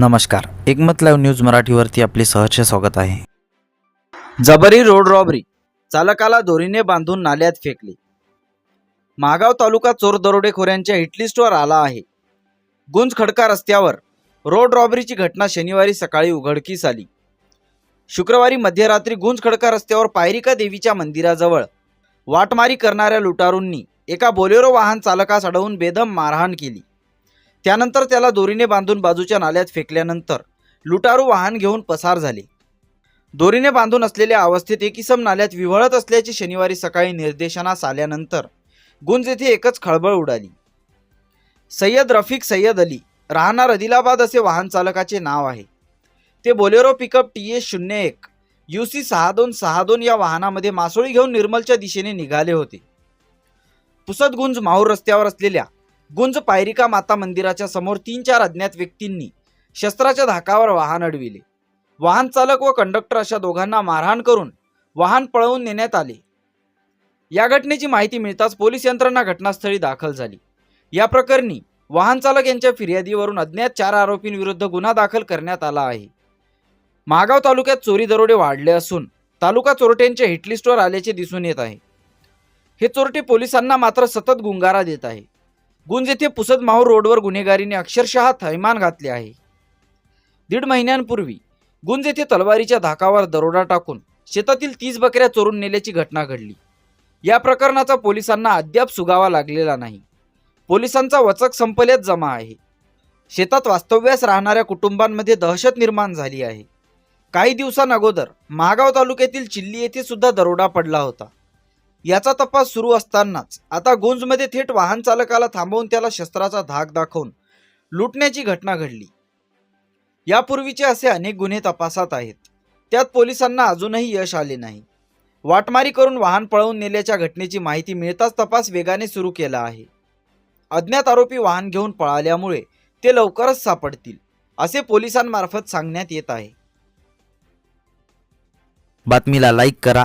नमस्कार. एकमत live news मराठीवरती आपले सहर्ष स्वागत आहे. जबरी रोड रॉबरी. चालकाला दोरीने बांधून नाल्यात फेकले. महागाव तालुका चोर दरोडेखोऱ्यांच्या हिटलिस्टवर आला आहे. गुंज खडका रस्त्यावर रोड रॉबरीची घटना शनिवारी सकाळी उघडकीस आली. शुक्रवारी मध्यरात्री गुंज खडका रस्त्यावर पायरिका देवीच्या मंदिराजवळ वाटमारी करणाऱ्या लुटारूंनी एका बोलेरो वाहन चालकास अडवून बेदम मारहाण केली. त्यानंतर त्याला दोरीने बांधून बाजूच्या नाल्यात फेकल्यानंतर लुटारू वाहन घेऊन पसार झाले. दोरीने बांधून असलेल्या अवस्थेत एकीसम नाल्यात विव्हळत असल्याचे शनिवारी सकाळी निर्देशनास आल्यानंतर गुंज येथे एकच खळबळ उडाली. सय्यद रफिक सय्यद अली राहणार अदिलाबाद असे वाहन चालकाचे नाव आहे. ते बोलेरो पिकअप टी एस शून्य एक यू सी सहा दोन सहा दोन या वाहनामध्ये मासोळी घेऊन निर्मलच्या दिशेने निघाले होते. पुसदगुंज माहूर रस्त्यावर असलेल्या गुंज पायरिका माता मंदिराच्या समोर तीन चार अज्ञात व्यक्तींनी शस्त्राच्या धाकावर वाहन अडविले. वाहन चालक व कंडक्टर अशा दोघांना मारहाण करून वाहन पळवून नेण्यात आले. या घटनेची माहिती मिळताच पोलीस यंत्रणा घटनास्थळी दाखल झाली. या प्रकरणी वाहन चालक यांच्या फिर्यादीवरून अज्ञात चार आरोपींविरुद्ध गुन्हा दाखल करण्यात आला आहे. महागाव तालुक्यात चोरी दरोडे वाढले असून तालुका चोरट्यांच्या हिटलिस्टवर आल्याचे दिसून येत आहे. हे चोरटे पोलिसांना मात्र सतत गुंगारा देत आहे. गुंज येथे पुसद माहूर रोडवर गुन्हेगारीने अक्षरशः थैमान घातले आहे. दीड महिन्यांपूर्वी गुंज येथे तलवारीच्या धाकावर दरोडा टाकून शेतातील तीस बकऱ्या चोरून नेल्याची घटना घडली. या प्रकरणाचा पोलिसांना अद्याप सुगावा लागलेला नाही. पोलिसांचा वचक संपल्यात जमा आहे. शेतात वास्तव्यास राहणाऱ्या कुटुंबांमध्ये दहशत निर्माण झाली आहे. काही दिवसांअगोदर महागाव तालुक्यातील चिल्ली येथे सुद्धा दरोडा पडला होता. याचा तपास सुरू असतानाच आता गुंजमध्ये थेट वाहन चालकाला थांबवून त्याला शस्त्राचा धाक दाखवून लुटण्याची घटना घडली. यापूर्वीचे असे अनेक गुन्हे तपासात आहेत. त्यात पोलिसांना अजूनही यश आले नाही. वाटमारी करून वाहन पळवून नेल्याच्या घटनेची माहिती मिळताच तपास वेगाने सुरू केला आहे. अज्ञात आरोपी वाहन घेऊन पळाल्यामुळे ते लवकरच सापडतील असे पोलिसांमार्फत सांगण्यात येत आहे. बातमीला लाईक करा